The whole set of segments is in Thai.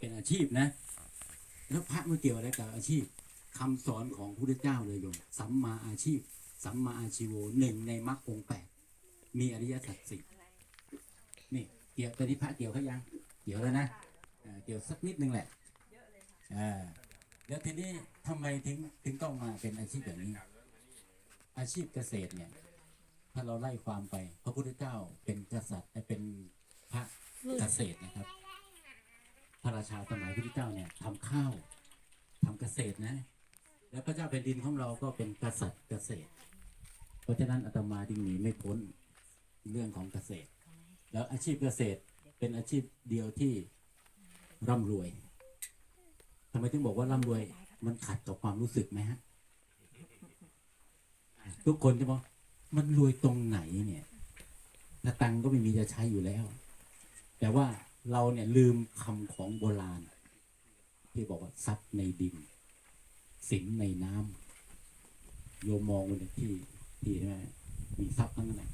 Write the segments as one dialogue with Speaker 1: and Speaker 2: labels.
Speaker 1: เป็นอาชีพนะ แล้วพระมันเกี่ยวอะไรกับอาชีพคำสอนของพระพุทธเจ้าเลยโยมสัมมาอาชีพ สัมมาอาชีโวหนึ่งในมรรคองแปดมีอริยสัจสี่นี่เกี่ยวตอนนี้พระเกี่ยวเขายังเกี่ยวแล้วนะเกี่ยวสักนิดนึงแหละอ่าแล้วทีนี้ทำไมถึงถึงต้องมาเป็นอาชีพแบบนี้ อาชีพเกษตรเนี่ย ถ้าเราไล่ความไป พระพุทธเจ้าเป็นกษัตริย์และเป็นพระเกษตรนะครับ พระราชาสมัยพระพุทธเจ้าเนี่ยทำข้าวทำเกษตรนะ แล้วพระเจ้าแผ่นดินของเราก็เป็นกษัตริย์เกษตร เพราะฉะนั้นอาตมาจึงหนีไม่พ้นเรื่องของเกษตร แล้วอาชีพเกษตรเป็นอาชีพเดียวที่ร่ำรวยทำไมถึงบอกว่าร่ำรวยมันขัดกับความรู้สึกไหมฮะทุกคนจะบอกมันรวยตรงไหนเนี่ยถ้าตังก็ไม่มีจะใช้อยู่แล้ว แต่ว่า เราเนี่ยลืมคำของโบราณ ที่บอกว่าทรัพย์ในดิน สินในน้ำโยมมองไปเนี่ยที่ที่ใช่ไหมมีทรัพย์ทั้งนั้น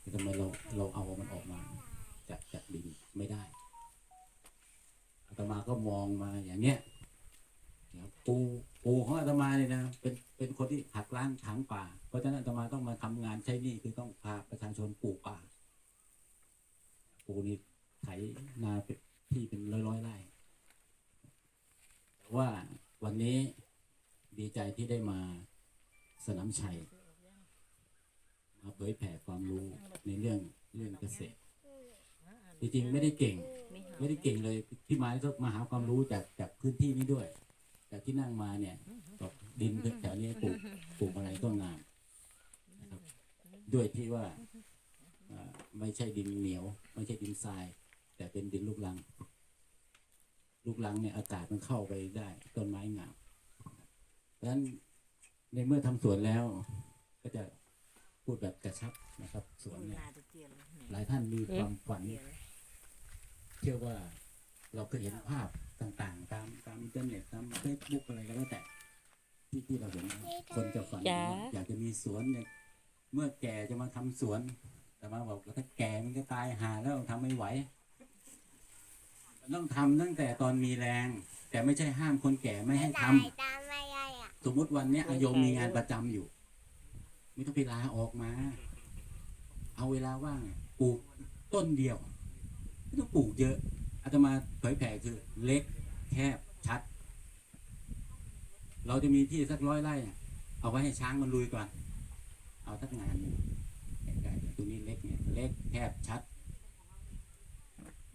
Speaker 1: แต่ทำไมเราเราเอามันออกมา จากจากดินไม่ได้อาตมาก็มองมาอย่างเนี้ยปูปูของอาตมาเนี่ยนะเป็นเป็นคนที่หักล้างถางป่า เพราะฉะนั้นอาตมาต้องมาทำงานใช้นี่คือต้องพาประชาชนปลูกป่า ปูนี่ ไถนาที่เป็นร้อยร้อยๆไร่แต่ว่าวันนี้ดีใจที่ได้มาสนามชัย มาเผยแผ่ความรู้ในเรื่องเรื่องเกษตร จริงๆไม่ได้เก่ง ไม่ได้เก่งเลยพี่ม้ก็มาหาความรู้จากจากพื้นที่นี้ด้วยจากที่นั่งมาเนี่ยกับดินแถวนี้ปลูกปลูกอะไรต้นงามนะครับ ด้วยที่ว่าไม่ใช่ดินเหนียว ไม่ใช่ดินทราย แต่เป็นดินลูกรัง ลูกรังเนี่ยอากาศมันเข้าไปได้ ต้นไม้งามดังนั้นในเมื่อทำสวนแล้ว ก็จะพูดแบบกระชับนะครับ สวนเนี่ยหลายท่านมีความฝันเชื่อว่าเราเคยเห็นภาพต่างๆ ตามตามอินเทอร์เน็ตตามเฟซบุ๊กอะไรก็แล้วแต่ที่ที่เราเห็นคนจะฝัน
Speaker 2: จ๋า
Speaker 1: ว่าอยากจะมีสวนเนี่ยเมื่อแก่จะมาทำสวนแต่มาบอกว่าถ้าแก่มันก็ตายหาแล้วทำไม่ไหวมัน ต้องทำตั้งแต่ตอนมีแรง แต่ไม่ใช่ห้ามคนแก่ไม่ให้ทำ
Speaker 3: ตามไม่ได้อะ
Speaker 1: สมมุติวันเนี้ยอาโยมมีงานประจำอยู่ ไม่ต้องไปลาออกมา เอาเวลาว่างอะปลูกต้นเดียว ไม่ต้องปลูกเยอะอาตมาเผยแผ่คือเล็กแคบชัด เราจะมีที่สักร้อยไร่อะเอาไว้ให้ช้างมันลุยก่อน เอาสักงานหนึ่งใกล้ๆตรงนี้เล็กเนี่ยเล็กแคบชัด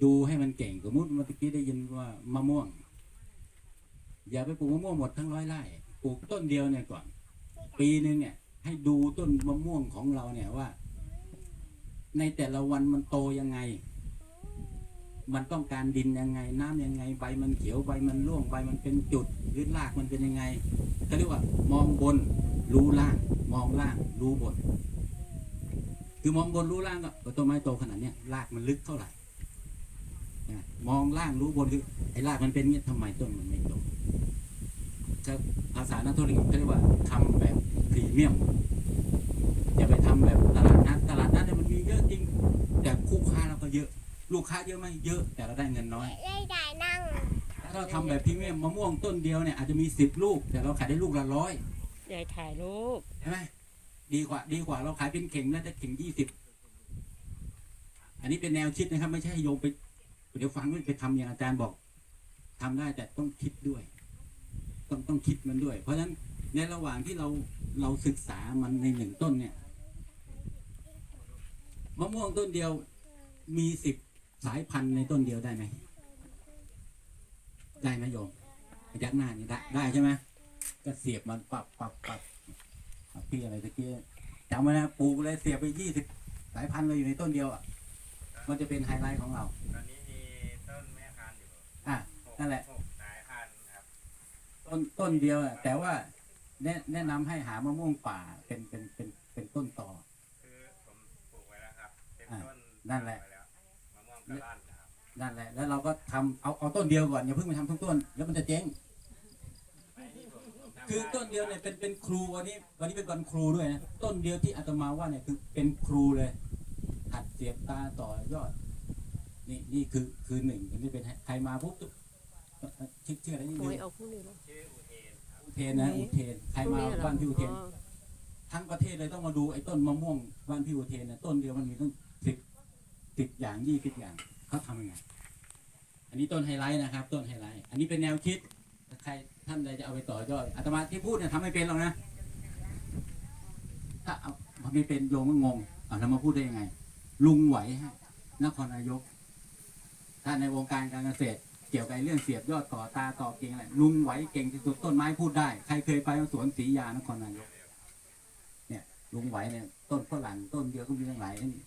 Speaker 1: ดูให้มันเก่งสมมติเมื่อกี้ได้ยินว่ามะม่วง อย่าไปปลูกมะม่วงหมดทั้งร้อยไร่ปลูกต้นเดียวเนี่ยก่อน ปีหนึ่งเนี่ย ให้ดูต้นมะม่วงของเราเนี่ยว่า ในแต่ละวันมันโตยังไง มันต้องการดินยังไง น้ำยังไง ใบมันเขียวใบมันร่วงใบมันเป็นจุดหรือรากมันเป็นยังไงเขาเรียกว่ามองบนรู้ล่าง มองล่าง รู้บนคือมองบนรู้ล่างก็ต้นไม้โตขนาดเนี้ยรากมันลึกเท่าไหร่ มองล่างรู้บนคือไอ้รากมันเป็นเงี้ยทำไมต้นมันไม่โตถ้าภาษานักธุรกิจเขาเรียกว่าทำแบบพรีเมียมอย่าไปทำแบบตลาดนัดตลาดนัดเนี่ยมันมีเยอะจริง แต่คู่ค้าเราก็เยอะ ลูกค้าเยอะไหมเยอะ แต่เราได้เงินน้อย
Speaker 3: ได้ได้นั่ง
Speaker 1: ถ้าเราทำแบบพรีเมียมมะม่วงต้นเดียวเนี่ยอาจจะมีสิบลูก แต่เราขายได้ลูกละร้อย
Speaker 2: ยายถ่ายรูป
Speaker 1: ใช่ไหมดีกว่า ดีกว่าเราขายเป็นเข่งแล้วได้เข่งยี่สิบอันนี้เป็นแนวคิดนะครับ ไม่ใช่ให้โยมไป เดี๋ยวฟังด้วยไปทำอย่างอาจารย์บอกทำได้แต่ต้องคิดด้วย ต้องต้องคิดมันด้วย เพราะฉะนั้นในระหว่างที่เราเราศึกษามันในหนึ่งต้นเนี่ยมะม่วงต้นเดียวมีสิบสายพันธุ์ในต้นเดียวได้ไหมได้ไหมโยมยักหน้านี่ได้ได้ใช่ไหมก็เสียบมันปับปับปับพี่อะไรตะกี้จำไว้นะปลูกเลยเสียบไปยี่สิบสายพันธุ์เลยอยู่ในต้นเดียวอะมันจะเป็นไฮไลท์ของเรา
Speaker 4: ตอนนี้มีต้นแม่พันธุ์อยู่
Speaker 1: อะ
Speaker 4: หก
Speaker 1: นั่นแหละ
Speaker 4: หกสายพันธุ์ครับ
Speaker 1: ต้นต้นเดียวอะแต่ว่าแนะแนะนำให้หามะม่วงป่าเป็นเป็นเป็นเป็นต้นต่อ
Speaker 4: คือผมปลูกไว้แล้วครับเป็น
Speaker 1: อะ
Speaker 4: ต้น
Speaker 1: นั่นแหละ
Speaker 4: ไว้แล้วมะม่วงกระล่อนนะครับ
Speaker 1: นั่นแหละ แล้วเราก็ทำเอาเอาต้นเดียวก่อนอย่าเพิ่งไปทำทุกต้นแล้วมันจะเจ๊ง
Speaker 4: ไอ้ที่ผมผมทำ
Speaker 1: คือ
Speaker 4: ได้
Speaker 1: ต้นเดียวเนี่ยเป็นเป็นครูวันนี้วันนี้เป็นวันครูด้วยนะต้นเดียวที่อาตมาว่าเนี่ยคือเป็นครูเลยหัดเสียบตาต่อยอด นี่นี่คือคือหนึ่งอันนี้เป็นใครมาปุ๊บ ชื่อชื่ออะไรนี่
Speaker 2: หวยออกพรุ่งนี้เหรอ
Speaker 4: ชื่ออุเทน
Speaker 1: นะอุเทนใครมาบ้านพี่อุเทนทั้งประเทศเลยต้องมาดูไอ้ต้นมะม่วงบ้านพี่อุเทนนะต้นเดียวมันมีตั้งสิบสิบอย่างยี่สิบอย่างเขาทำยังไงอันนี้ต้นไฮไลท์นะครับ ต้นไฮไลท์อันนี้เป็นแนวคิดใครท่านใดจะเอาไปต่อยอดอาตมาที่พูดเนี่ยทำไม่เป็นหรอกนะถ้าเอามันไม่เป็นโยมก็งงเอาแล้วมาพูดได้ยังไง ลุงไหวฮะนครนายกถ้าในวงการการเกษตร กี่ยวกับเรื่องเสียบยอดต่อตาต่อเก่งอะไรลุงไหวเก่งที่สุดต้นไม้พูดได้ ใครเคยไปสวนศรียานครนายกเนี่ย ลุงไหวเนี่ยต้นฝรั่งต้นเดียวก็มีทั้งหลายนี่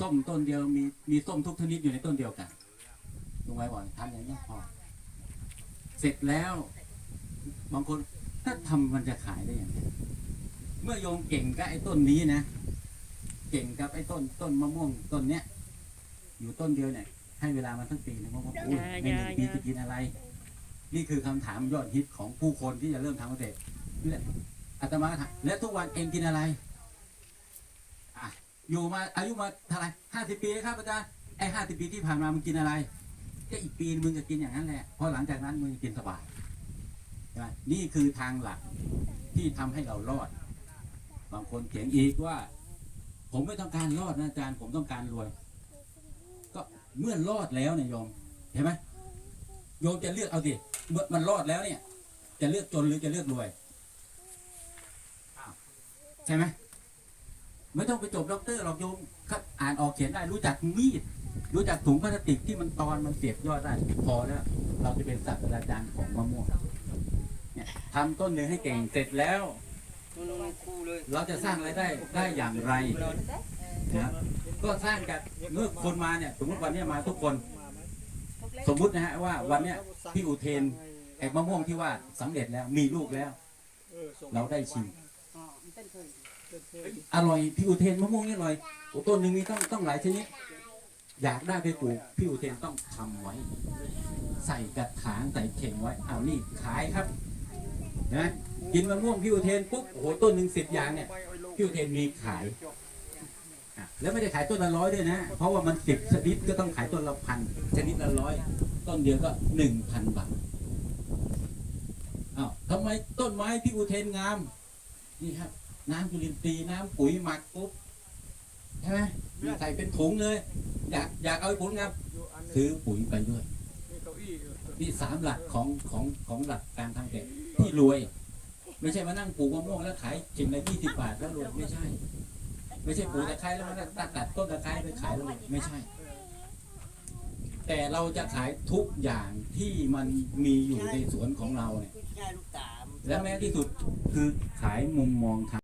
Speaker 1: ส้มต้นเดียวมีมีส้มทุกชนิดอยู่ในต้นเดียวกันลุงไหวบอกทำอย่างนี้พอเสร็จแล้ว บางคนถ้าทำมันจะขายได้ยังไงเมื่อโยมเก่งกับไอ้ต้นนี้นะ เก่งกับไอ้ต้นต้นมะม่วงต้นเนี้ย อยู่ต้นเดียวเนี่ย ให้เวลามันทั้งปีนะมะม่วงอุ้ยในหนึ่งปีจะกินอะไร นี่คือคำถามยอดฮิตของผู้คนที่จะเริ่มทำเกษตรนี่แหละอาตมาถามแล้วทุกวันเองกินอะไรอะอยู่มาอายุมาเท่าไหร่ห้าสิบปีครับอาจารย์ไอ้ห้าสิบปีที่ผ่านมามึงกินอะไรก็อีกปีนึงมึงจะกินอย่างนั้นแหละเพราะหลังจากนั้นมึงจะกินสบายใช่ไหมนี่คือทางหลักที่ทำให้เรารอด บางคนเถียงอีกว่า ผมไม่ต้องการรอดนะอาจารย์ผมต้องการรวยก็ เมื่อรอดแล้วเนี่ยโยมเห็นไหมโยมจะเลือกเอาสิเมื่อมันรอดแล้วเนี่ย จะเลือกจนหรือจะเลือกรวยอ้าวใช่ไหมไม่ต้องไปจบด็อกเตอร์หรอกโยมก็อ่านออกเขียนได้ รู้จักมีดรู้จักถุงพลาสติกที่มันตอนมันเสียบยอดได้พอแล้ว เราจะเป็นศาสตราจารย์ของมะม่วงเนี่ยทำต้นหนึ่งให้เก่งเสร็จแล้ว เราจะสร้างรายได้ได้อย่างไร นะก็สร้างจากเมื่อคนมาเนี่ยสมมติวันเนี้ยมาทุกคน สมมุตินะฮะว่าวันเนี้ยพี่อุเทนไอ้มะม่วงที่ว่าสำเร็จแล้วมีลูกแล้ว เราได้ชิมอร่อยพี่อุเทนมะม่วงนี่อร่อยต้นหนึ่งมีต้องต้องหลายชนิดอยากได้ไปปลูกพี่อุเทนต้องทำไว้ ใส่กระถางใส่เข่งไว้เอานี่ขายครับนะกินมะม่วงพี่อุเทนปุ๊บโอ้โหต้นหนึ่งสิบอย่างเนี่ยพี่อุเทนมีขาย แล้วไม่ได้ขายต้นละร้อยด้วยนะ เพราะว่ามันสิบชนิดก็ต้องขายต้นละพันชนิดละร้อยต้นเดียวก็หนึ่งพันบาทอ้าวทำไมต้นไม้พี่อุเทนงาม นี่ครับ น้ำจุลินทรีย์น้ำปุ๋ยหมักปุ๊บใช่ไหมมีใส่เป็นถุงเลย อยากอยากเอาผลงานซื้อปุ๋ยไปด้วยนี่สามหลักของของของหลักการทำเกษตรที่รวย ไม่ใช่มานั่งปลูกมะม่วงแล้วขายกิ่งละยี่สิบบาทแล้วรวยไม่ใช่ ไม่ใช่ปลูกตะไคร้แล้วมาตัดตัดต้นตะไคร้ไปขายแล้วรวยไม่ใช่ แต่เราจะขายทุกอย่างที่มันมีอยู่ในสวนของเราเนี่ยและแม้ที่สุดคือขายมุมมองทาง